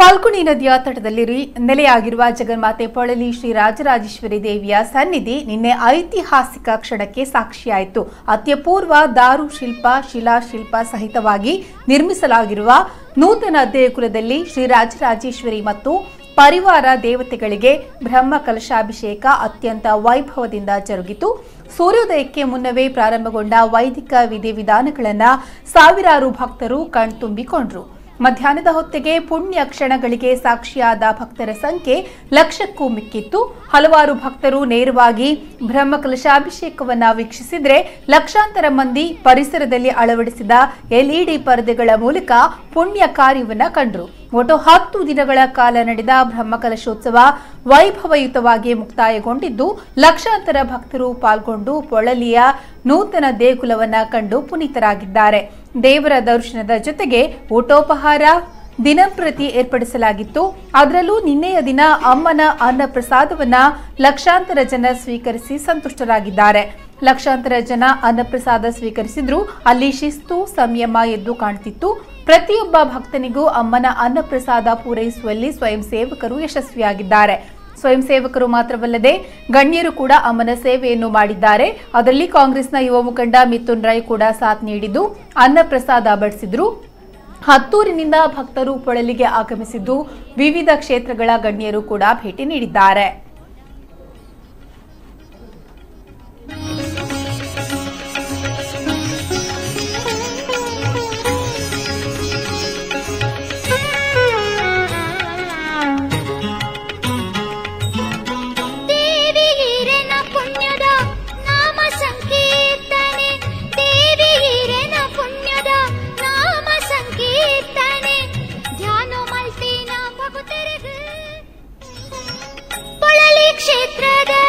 ಫಾಲ್ಗುಣಿ ನದಿಯ ತಟದಲ್ಲಿ ನೆಲೆಯಾಗಿರುವ ಜಗನ್ಮಾತೆ ಪೊಳಲಿ ಶ್ರೀ ರಾಜರಾಜೇಶ್ವರಿ ದೇವಿಯ ಸನ್ನಿಧಿ ನಿನ್ನೆ ಐತಿಹಾಸಿಕ ಕ್ಷಣಕ್ಕೆ ಸಾಕ್ಷಿಯಾಯಿತು. ಅತ್ಯಪೂರ್ವ ದಾರು ಶಿಲ್ಪ ಶಿಲಾಶಿಲ್ಪ ಸಹಿತವಾಗಿ ನಿರ್ಮಿಸಲಾಗಿರುವ ನೂತನ ದೇಗುಲದಲ್ಲಿ ಶ್ರೀ ರಾಜರಾಜೇಶ್ವರಿ ಮತ್ತು ಪರಿವಾರ ದೇವತೆಗಳಿಗೆ ಬ್ರಹ್ಮ ಕಲಶಾಭಿಷೇಕ ಅತ್ಯಂತ ವೈಭವದಿಂದ ಜರುಗಿತು. ಸೂರ್ಯೋದಯಕ್ಕೆ ಮುನ್ನವೇ ಪ್ರಾರಂಭಗೊಂಡ ವೈದಿಕ ವಿಧಿವಿಧಾನಗಳನ್ನು ಸಾವಿರಾರು ಭಕ್ತರು ಕಣ್ತುಂಬಿಕೊಂಡ್ರು. ಮಧ್ಯಾಹ್ನದ ಹೊತ್ತಿಗೆ ಪುಣ್ಯ ಕ್ಷಣಗಳಿಗೆ ಸಾಕ್ಷಿಯಾದ ಭಕ್ತರ ಸಂಖ್ಯೆ ಲಕ್ಷಕ್ಕೂ ಮಿಕ್ಕಿತ್ತು. ಹಲವಾರು ಭಕ್ತರು ನೇರವಾಗಿ ಬ್ರಹ್ಮಕಲಶಾಭಿಷೇಕವನ್ನು ವೀಕ್ಷಿಸಿದರೆ ಲಕ್ಷಾಂತರ ಮಂದಿ ಪರಿಸರದಲ್ಲಿ ಅಳವಡಿಸಿದ ಎಲ್ಇಡಿ ಪರದೆಗಳ ಮೂಲಕ ಪುಣ್ಯ ಕಾರ್ಯವನ್ನ ಕಂಡರು. ಒಟ್ಟು ಹತ್ತು ದಿನಗಳ ಕಾಲ ನಡೆದ ಬ್ರಹ್ಮ ಕಲಶೋತ್ಸವ ವೈಭವಯುತವಾಗಿ ಮುಕ್ತಾಯಗೊಂಡಿದ್ದು, ಲಕ್ಷಾಂತರ ಭಕ್ತರು ಪಾಲ್ಗೊಂಡು ಪೊಳಲಿಯ ನೂತನ ದೇಗುಲವನ್ನ ಕಂಡು ಪುನೀತರಾಗಿದ್ದಾರೆ. ದೇವರ ದರ್ಶನದ ಜೊತೆಗೆ ಊಟೋಪಹಾರ ದಿನಂಪ್ರತಿ ಏರ್ಪಡಿಸಲಾಗಿತ್ತು. ಅದರಲ್ಲೂ ನಿನ್ನೆಯ ದಿನ ಅಮ್ಮನ ಅನ್ನ ಪ್ರಸಾದವನ್ನ ಲಕ್ಷಾಂತರ ಜನ ಸ್ವೀಕರಿಸಿ ಸಂತುಷ್ಟರಾಗಿದ್ದಾರೆ. ಲಕ್ಷಾಂತರ ಜನ ಅನ್ನಪ್ರಸಾದ ಸ್ವೀಕರಿಸಿದ್ರು ಅಲ್ಲಿ ಶಿಸ್ತು, ಸಂಯಮ ಎದ್ದು ಕಾಣ್ತಿತ್ತು. ಪ್ರತಿಯೊಬ್ಬ ಭಕ್ತನಿಗೂ ಅಮ್ಮನ ಅನ್ನಪ್ರಸಾದ ಪೂರೈಸುವಲ್ಲಿ ಸ್ವಯಂ ಸೇವಕರು ಯಶಸ್ವಿಯಾಗಿದ್ದಾರೆ. ಸ್ವಯಂ ಸೇವಕರು ಮಾತ್ರವಲ್ಲದೆ ಗಣ್ಯರು ಕೂಡ ಅಮ್ಮನ ಸೇವೆಯನ್ನು ಮಾಡಿದ್ದಾರೆ. ಅದರಲ್ಲಿ ಕಾಂಗ್ರೆಸ್ನ ಯುವ ಮುಖಂಡ ಮಿಥುನ್ ರಾಯ್ ಕೂಡ ಸಾಥ್ ನೀಡಿದ್ದು, ಅನ್ನಪ್ರಸಾದ ಬಡಿಸಿದ್ರು. ಹತ್ತೂರಿನಿಂದ ಭಕ್ತರು ಪೊಳಲಿಗೆ ಆಗಮಿಸಿದ್ದು ವಿವಿಧ ಕ್ಷೇತ್ರಗಳ ಗಣ್ಯರು ಕೂಡ ಭೇಟಿ ನೀಡಿದ್ದಾರೆ. ಕ್ಷೇತ್ರದ